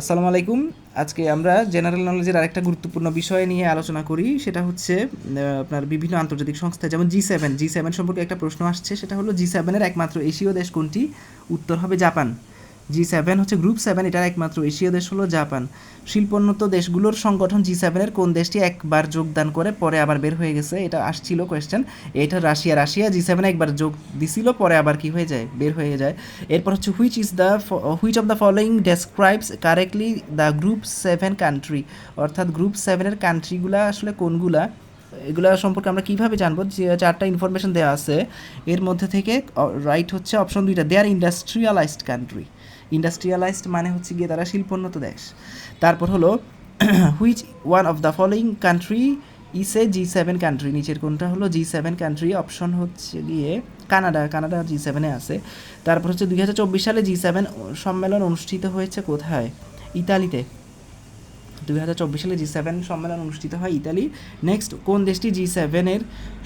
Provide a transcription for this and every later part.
আসসালামু আলাইকুম। আজকে আমরা জেনারেল নলেজের আরেকটা গুরুত্বপূর্ণ বিষয় নিয়ে আলোচনা করি। সেটা হচ্ছে আপনার বিভিন্ন আন্তর্জাতিক সংস্থা যেমন জি সেভেন। জি সেভেন সম্পর্কে একটা প্রশ্ন আসছে, সেটা হলো জি সেভেনের একমাত্র এশীয় দেশ কোনটি? উত্তর হবে জাপান। জি সেভেন হচ্ছে গ্রুপ সেভেন এটার একমাত্র এশীয় দেশ হলো জাপান। শিল্পোন্নত দেশগুলোর সংগঠন জি সেভেনের কোন দেশটি একবার যোগদান করে পরে আবার বের হয়ে গেছে? এটা আসছিল কোয়েশ্চেন এটা রাশিয়া রাশিয়া জি সেভেনে একবার যোগ দিছিল, পরে আবার কি হয়ে যায়? বের হয়ে যায়। এরপর হচ্ছে which is the which of the following describes correctly the group seven country অর্থাৎ গ্রুপ সেভেনের কান্ট্রিগুলা আসলে কোনগুলা? এগুলা সম্পর্কে আমরা কীভাবে জানব? যে চারটা ইনফরমেশন দেওয়া আছে। এর মধ্যে থেকে রাইট হচ্ছে অপশন দুইটা। They R industrialised country industrialised মানে হচ্ছে গিয়ে তারা শিল্পোন্নত দেশ। তারপর হলো which one of the following country is a G seven country নিচের কোনটা হলো জি সেভেন কান্ট্রি অপশন হচ্ছে গিয়ে কানাডা। কানাডা জি সেভেনে আছে। তারপর হচ্ছে দুই হাজার চব্বিশ সালে জি সেভেন সম্মেলন অনুষ্ঠিত হয়েছে কোথায়? ইতালিতে। দুই হাজার চব্বিশ সালে জি সেভেন সম্মেলন অনুষ্ঠিত হয় ইতালি। নেক্সট কোন দেশটি জি সেভেনের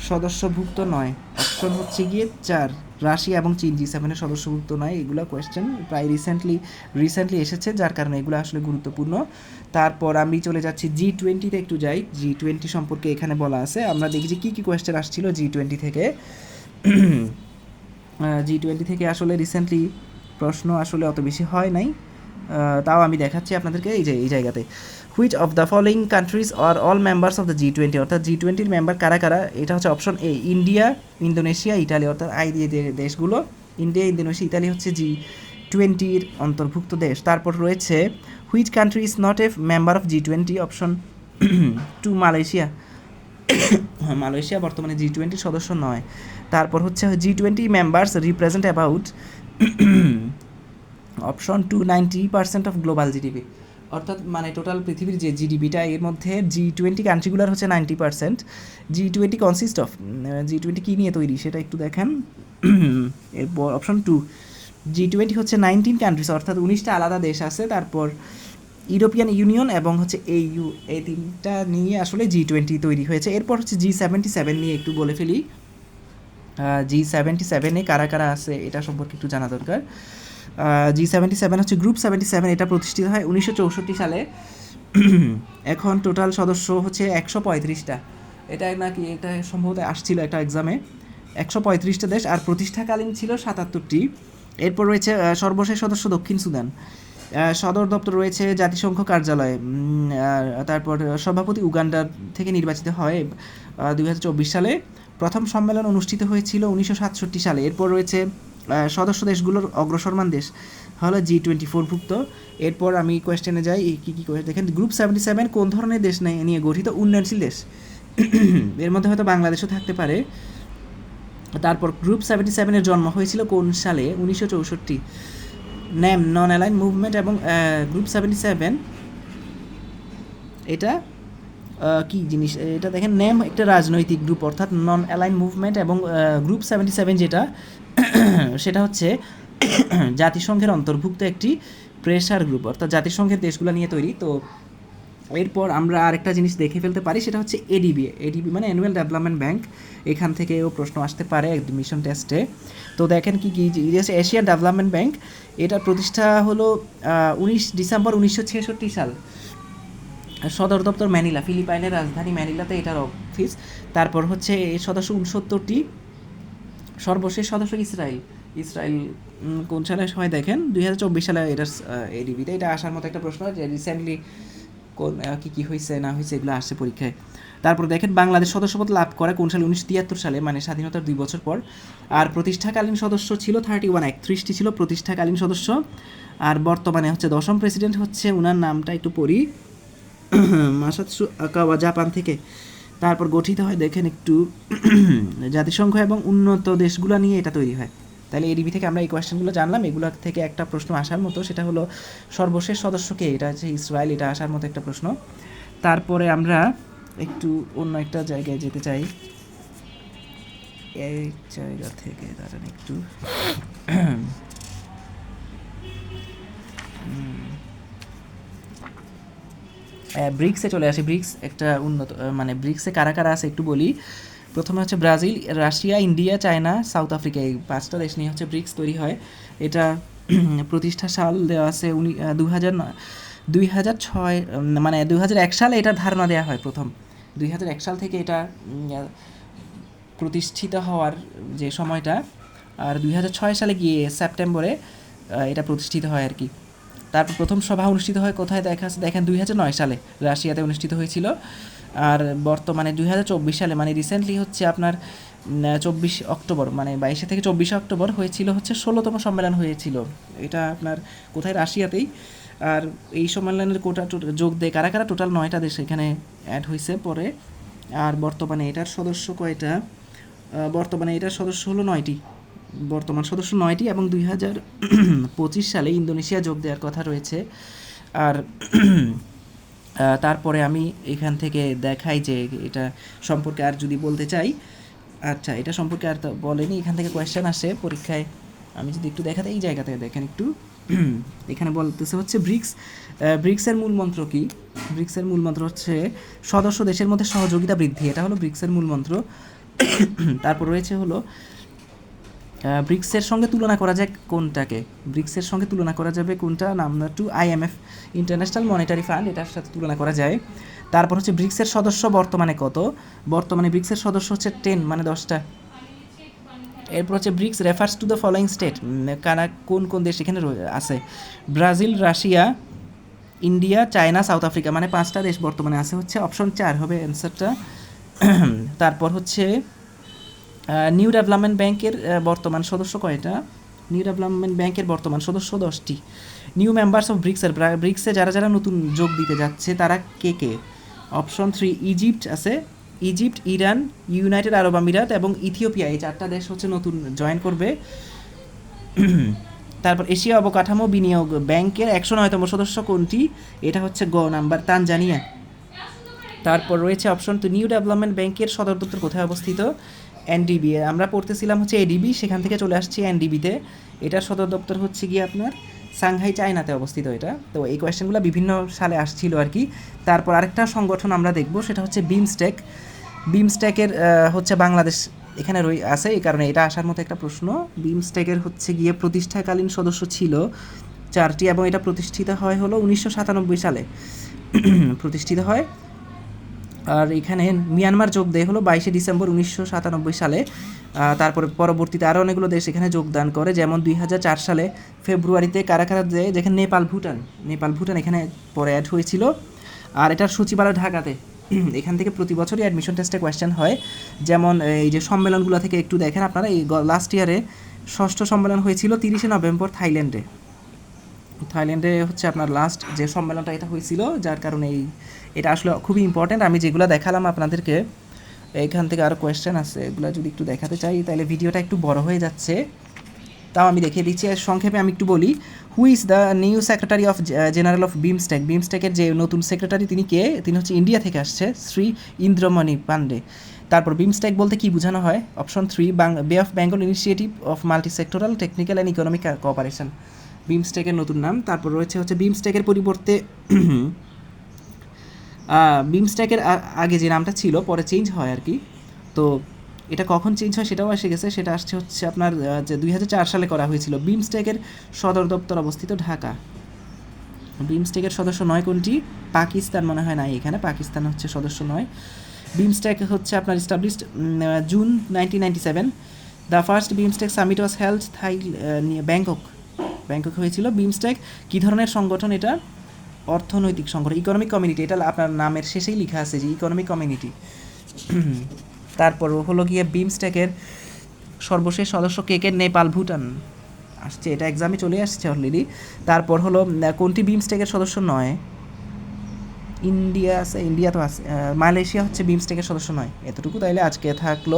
সদস্যভুক্ত নয়? অপশন হচ্ছে গিয়ে চার। রাশিয়া এবং চীন জি সেভেনের সদস্যভুক্ত নয়, এগুলো কোয়েশ্চেন প্রায় রিসেন্টলি রিসেন্টলি এসেছে, যার কারণে এগুলো আসলে গুরুত্বপূর্ণ। তারপর আমি চলে যাচ্ছি জি টোয়েন্টিতে একটু যাই। জি টোয়েন্টি সম্পর্কে এখানে বলা আছে। আমরা দেখি যে কী কী কোয়েশ্চেন আসছিল জি টোয়েন্টি থেকে। জি টোয়েন্টি থেকে আসলে রিসেন্টলি প্রশ্ন আসলে অত বেশি হয় নাই। তাও আমি দেখাচ্ছি আপনাদেরকে এই যে, এই জায়গাতে। Which of the following countries are all members of the G twenty অর্থাৎ জি টোয়েন্টির মেম্বার কারা কারা? এটা হচ্ছে option A India Indonesia Italy অর্থাৎ আই দিয়ে দেশগুলো ইন্ডিয়া ইন্দোনেশিয়া ইতালি হচ্ছে জি টোয়েন্টির অন্তর্ভুক্ত দেশ। তারপর রয়েছে which country is not a member of G twenty option two Malaysia Malaysia বর্তমানে জি টোয়েন্টির সদস্য নয়। তারপর হচ্ছে G twenty members represent about option two ninety percent of global GDP অর্থাৎ মানে টোটাল পৃথিবীর যে জিডিপিটা এর মধ্যে জি টোয়েন্টি কান্ট্রিগুলোর হচ্ছে ninety percent G twenty consist of G twenty কী নিয়ে তৈরি সেটা একটু দেখেন। এরপর অপশন টু জি টোয়েন্টি হচ্ছে নাইনটিন কান্ট্রিজ অর্থাৎ উনিশটা আলাদা দেশ আছে। তারপর ইউরোপিয়ান ইউনিয়ন এবং হচ্ছে এইইউ এই তিনটা নিয়ে আসলে জি টোয়েন্টি তৈরি হয়েছে। এরপর হচ্ছে জি সেভেন্টি সেভেন নিয়ে একটু বলে ফেলি। জি সেভেন্টি সেভেনে কারা কারা আছে, এটা সম্পর্কে একটু জানা দরকার। জি সেভেন্টি সেভেন হচ্ছে গ্রুপ সেভেন্টি সেভেন এটা প্রতিষ্ঠিত হয় উনিশশো চৌষট্টি সালে। এখন টোটাল সদস্য হচ্ছে একশো পঁয়ত্রিশটা। এটা নাকি, এটা সম্ভবত আসছিল একটা এক্সামে একশো পঁয়ত্রিশটা দেশ আর প্রতিষ্ঠাকালীন ছিল সাতাত্তরটি। এরপর রয়েছে সর্বশেষ সদস্য দক্ষিণ সুদান। সদর দপ্তর রয়েছে জাতিসংঘ কার্যালয়। তারপর সভাপতি উগান্ডার থেকে নির্বাচিত হয় দুই হাজার চব্বিশ সালে। প্রথম সম্মেলন অনুষ্ঠিত হয়েছিল উনিশশো সাতষট্টি সালে। এরপর রয়েছে সদস্য দেশগুলোর অগ্রসরমান দেশ হলো জি টোয়েন্টি ফোরভুক্ত এরপর আমি কোয়েশ্চেনে যাই কী কী করে দেখেন গ্রুপ সেভেন্টি সেভেন কোন ধরনের দেশ নিয়ে গঠিত উন্নয়নশীল দেশ। এর মধ্যে হয়তো বাংলাদেশও থাকতে পারে। তারপর গ্রুপ সেভেন্টি সেভেনের জন্ম হয়েছিল কোন সালে? উনিশশো চৌষট্টি। ন্যাম নন অ্যালাইন মুভমেন্ট এবং গ্রুপ সেভেন্টি সেভেন এটা কি জিনিস? এটা দেখেন ন্যাম একটা রাজনৈতিক গ্রুপ অর্থাৎ নন অ্যালাইন মুভমেন্ট এবং গ্রুপ সেভেন্টি সেভেন যেটা, সেটা হচ্ছে জাতিসংঘের অন্তর্ভুক্ত একটি প্রেশার গ্রুপ অর্থাৎ জাতিসংঘের দেশগুলো নিয়ে তৈরি। তো এরপর আমরা আরেকটা জিনিস দেখে ফেলতে পারি, সেটা হচ্ছে এডিবি এডিবি মানে অ্যানুয়াল ডেভেলপমেন্ট ব্যাংক এখান থেকেও প্রশ্ন আসতে পারে মিশন টেস্টে তো দেখেন কি কি এশিয়ান ডেভেলপমেন্ট ব্যাংক এটার প্রতিষ্ঠা হলো উনিশ ডিসেম্বর উনিশশো ছেষট্টি সাল। সদর দপ্তর ম্যানিলা, ফিলিপাইনের রাজধানী ম্যানিলাতে এটার অফিস তারপর হচ্ছে সদস্য উনসত্তরটি। সর্বশেষ সদস্য ইসরায়েল। ইসরায়েল কোন সালে হয় দেখেন? দুই হাজার চব্বিশ সালে এটা এডিবিতে এটা আসার মতো একটা প্রশ্ন যে রিসেন্টলি কোন কী কি কি হয়েছে না হয়েছে এগুলো আসছে পরীক্ষায়। তারপর দেখেন, বাংলাদেশ সদস্যপদ লাভ করে কোন সালে? উনিশশো তিয়াত্তর সালে মানে স্বাধীনতার দুই বছর পর। আর প্রতিষ্ঠাকালীন সদস্য ছিল থার্টি ওয়ান একত্রিশটি ছিল প্রতিষ্ঠাকালীন সদস্য। আর বর্তমানে হচ্ছে দশম প্রেসিডেন্ট হচ্ছে ওনার নামটা একটু পড়ি। মাসাতসু আকাওয়া জাপান থেকে তারপর গঠিত হয়, দেখেন একটু, জাতিসংঘ এবং উন্নত দেশগুলো নিয়ে এটা তৈরি হয়। তাহলে এডিবি থেকে আমরা এই কোয়েশ্চেনগুলো জানলাম। এগুলো থেকে একটা প্রশ্ন আসার মতো, সেটা হলো সর্বশেষ সদস্যকে এটা হচ্ছে ইসরায়েল, এটা আসার মতো একটা প্রশ্ন। তারপরে আমরা একটু অন্য একটা জায়গায় যেতে চাই। এই জায়গা থেকে, দাঁড়ান একটু। ব্রিক্সে চলে আসি। ব্রিক্স একটা উন্নত মানে ব্রিক্সে কারা কারা আছে একটু বলি। প্রথমে হচ্ছে Brazil, Russia, India, China, South Africa, এই পাঁচটা দেশ নিয়ে হচ্ছে ব্রিক্স তৈরি হয়। এটা প্রতিষ্ঠা সাল দেওয়া আছে উনি দু হাজার দুই হাজার ছয় মানে দুই হাজার এক সালে এটার ধারণা দেওয়া হয় প্রথম। দুই হাজার এক সাল থেকে এটা প্রতিষ্ঠিত হওয়ার যে সময়টা, আর দুই হাজার ছয় সালে গিয়ে সেপ্টেম্বরে এটা প্রতিষ্ঠিত হয় আর কি। তারপর প্রথম সভা অনুষ্ঠিত হয় কোথায় দেখা দেখেন দুই হাজার নয় সালে রাশিয়াতে অনুষ্ঠিত হয়েছিল। আর বর্তমানে দুই হাজার চব্বিশ সালে মানে রিসেন্টলি হচ্ছে আপনার চব্বিশ অক্টোবর মানে বাইশে থেকে চব্বিশে অক্টোবর হয়েছিল হচ্ছে ষোলোতম সম্মেলন হয়েছিল। এটা আপনার কোথায়? রাশিয়াতেই। আর এই সম্মেলনের কোটা যোগ দেয় কারা কারা? টোটাল নয়টা দেশ এখানে অ্যাড হয়েছে পরে। আর বর্তমানে এটার সদস্য কয়টা? বর্তমানে এটার সদস্য হলো নয়টি। বর্তমান সদস্য নয়টি এবং দুই হাজার পঁচিশ সালে ইন্দোনেশিয়া যোগ দেওয়ার কথা রয়েছে। আর তারপরে আমি এখান থেকে দেখাই যে এটা সম্পর্কে আর যদি বলতে চাই আচ্ছা এটা সম্পর্কে আর বলেনি, এখান থেকে কোয়েশ্চেন আসে পরীক্ষায়। আমি যদি একটু দেখাতে, এই জায়গাতে দেখেন একটু। এখানে বলতেছে হচ্ছে ব্রিক্স ব্রিক্সের মূল মন্ত্র কি? ব্রিক্সের মূল মন্ত্র হচ্ছে সদস্য দেশের মধ্যে সহযোগিতা বৃদ্ধি। এটা হলো ব্রিক্সের মূল মন্ত্র। তারপর রয়েছে হলো ব্রিক্সের সঙ্গে তুলনা করা যায় কোনটাকে? ব্রিক্সের সঙ্গে তুলনা করা যাবে কোনটা? Number two IMF International Monetary Fund এটার সাথে তুলনা করা যায়। তারপর হচ্ছে ব্রিক্সের সদস্য বর্তমানে কত? বর্তমানে ব্রিক্সের সদস্য হচ্ছে টেন মানে দশটা। এরপর হচ্ছে BRICS refers to the following state কারা, কোন কোন দেশ এখানে আছে? Brazil, Russia, India, China, South Africa মানে পাঁচটা দেশ বর্তমানে আছে। হচ্ছে অপশন চার হবে অ্যান্সারটা তারপর হচ্ছে নিউ ডেভেলপমেন্ট ব্যাংকের বর্তমান সদস্য কয়টা? নিউ ডেভেলপমেন্ট ব্যাংকের বর্তমান সদস্য দশটি। নিউ মেম্বার্স অফ ব্রিক্সের ব্রিক্সে যারা যারা নতুন যোগ দিতে যাচ্ছে, তারা কে কে? অপশন থ্রি ইজিপ্ট আছে। ইজিপ্ট ইরান ইউনাইটেড আরব আমিরাত এবং ইথিওপিয়া এই চারটা দেশ হচ্ছে নতুন জয়েন করবে। তারপর এশিয়া অবকাঠামো বিনিয়োগ ব্যাংকের একশো নয়তম সদস্য কোনটি? এটা হচ্ছে গ নাম্বার, তানজানিয়া। তারপর রয়েছে অপশন টু নিউ ডেভেলপমেন্ট ব্যাংকের সদর দপ্তর কোথায় অবস্থিত? এনডিবি আমরা পড়তেছিলাম হচ্ছে এডিবি সেখান থেকে চলে আসছি এনডিবিতে এটার সদর দপ্তর হচ্ছে গিয়ে আপনার সাংহাই, চায়নাতে অবস্থিত এটা। তো এই কোয়েশ্চেনগুলো বিভিন্ন সালে আসছিল আর কি। তারপর আরেকটা সংগঠন আমরা দেখব, সেটা হচ্ছে বিমস্টেক বিমস্টেকের হচ্ছে বাংলাদেশ এখানে রই, আছে। এই কারণে এটা আসার মতো একটা প্রশ্ন। বিমস্টেকের হচ্ছে গিয়ে প্রতিষ্ঠাকালীন সদস্য ছিল চারটি এবং এটা প্রতিষ্ঠিত হয় হলো উনিশশো সাতানব্বই সালে। প্রতিষ্ঠিত হয়। আর এখানে মিয়ানমার যোগ দেয় হলো বাইশে ডিসেম্বর উনিশশো সাতানব্বই সালে। তারপরে পরবর্তীতে আরও অনেকগুলো দেশ এখানে যোগদান করে, যেমন দুই হাজার চার সালে ফেব্রুয়ারিতে কারা কারা দেয়, যেখানে নেপাল, ভুটান। নেপাল, ভুটান এখানে পরে অ্যাড হয়েছিল। আর এটার সচিবালয় ঢাকাতে। এখান থেকে প্রতি বছরই অ্যাডমিশন টেস্টে কোয়েশ্চেন হয়। যেমন এই যে সম্মেলনগুলো থেকে একটু দেখেন আপনারা, এই লাস্ট ইয়ারে ষষ্ঠ সম্মেলন হয়েছিল তিরিশে নভেম্বর থাইল্যান্ডে। থাইল্যান্ডে হচ্ছে আপনার লাস্ট যে সম্মেলনটা এটা হয়েছিল, যার কারণে এই, এটা আসলে খুবই ইম্পর্ট্যান্ট আমি যেগুলো দেখালাম আপনাদেরকে, এখান থেকে আরও কোয়েশ্চেন আছে, এগুলো যদি একটু দেখাতে চাই, তাহলে ভিডিওটা একটু বড় হয়ে যাচ্ছে। তাও আমি দেখিয়ে দিচ্ছি, আর সংক্ষেপে আমি একটু বলি who is the new secretary of general of BIMSTEC বিমস্টেকের যে নতুন সেক্রেটারি তিনি কে? তিনি হচ্ছে ইন্ডিয়া থেকে আসছে, শ্রী ইন্দ্রমণি পান্ডে। তারপর বিমস্টেক বলতে কি বোঝানো হয়? Option three Bay of Bengal Initiative of Multi Sectoral Technical and Economic Cooperation বিমস্টেকের নতুন নাম। তারপর রয়েছে হচ্ছে বিমস্টেকের পরিবর্তে বিমস্ট্যাকের আগে যে নামটা ছিল, পরে চেঞ্জ হয় আর কি। তো এটা কখন চেঞ্জ হয় সেটাও এসে গেছে। সেটা আসছে হচ্ছে আপনার যে দুই হাজার চার সালে করা হয়েছিল। বিমস্টেকের সদর দপ্তর অবস্থিত ঢাকা। বিমস্টেকের সদস্য নয় কোনটি? পাকিস্তান মনে হয় নাই এখানে। পাকিস্তান হচ্ছে সদস্য নয়। বিমস্টেক হচ্ছে আপনার established June nineteen ninety seven the first BIMSTEC summit was held Thai Bangkok Bangkok হয়েছিল। বিমস্টেক, কী ধরনের সংগঠন এটা? অর্থনৈতিক সংগঠন ইকোনমিক কমিউনিটি এটা আপনার নামের শেষেই লেখা আছে যে ইকোনমিক কমিউনিটি তারপর হলো গিয়ে বিমস্টেকের সর্বশেষ সদস্য কে কে? নেপাল, ভুটান। আসছে, এটা এক্সামে চলে আসছে অলরেডি তারপর হলো কোনটি বিমস্টেকের সদস্য নয়? ইন্ডিয়া আছে, ইন্ডিয়া তো আছে মালয়েশিয়া হচ্ছে বিমস্টেকের সদস্য নয়। এতটুকু তাইলে আজকে থাকল।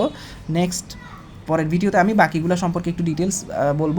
নেক্সট পরের ভিডিওতে আমি বাকিগুলো সম্পর্কে একটু ডিটেলস বলব।